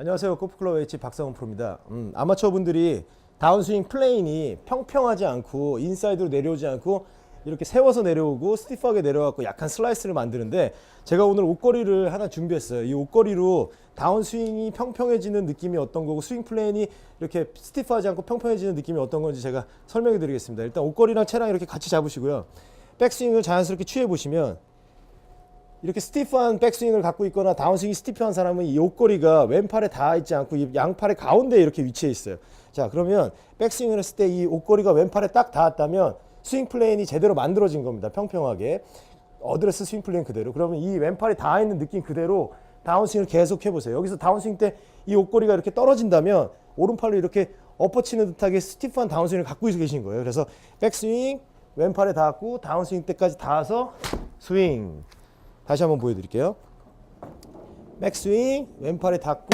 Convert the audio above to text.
안녕하세요. 골프클럽 H 박상훈 프로입니다. 음, 아마추어 분들이 다운스윙 플레인이 평평하지 않고 인사이드로 내려오지 않고 이렇게 세워서 내려오고 스티프하게 내려갖고 약한 슬라이스를 만드는데 제가 오늘 옷걸이를 하나 준비했어요. 이 옷걸이로 다운스윙이 평평해지는 느낌이 어떤 거고 스윙 플레인이 이렇게 스티프하지 않고 평평해지는 느낌이 어떤 건지 제가 설명해 드리겠습니다. 일단 옷걸이랑 채랑 이렇게 같이 잡으시고요. 백스윙을 자연스럽게 취해 보시면 이렇게 스티프한 백스윙을 갖고 있거나 다운스윙이 스티프한 사람은 이 옷걸이가 왼팔에 닿아 있지 않고 이 양팔의 가운데에 이렇게 위치해 있어요. 자, 그러면 백스윙을 했을 때 이 옷걸이가 왼팔에 딱 닿았다면 스윙 플레인이 제대로 만들어진 겁니다. 평평하게. 어드레스 스윙 플레인 그대로. 그러면 이 왼팔에 닿아 있는 느낌 그대로 다운스윙을 계속 해보세요. 여기서 다운스윙 때 이 옷걸이가 이렇게 떨어진다면 오른팔로 이렇게 엎어치는 듯하게 스티프한 다운스윙을 갖고 계신 거예요. 그래서 백스윙 왼팔에 닿았고 다운스윙 때까지 닿아서 스윙. 다시 한번 보여드릴게요. 백스윙 왼팔에 닿고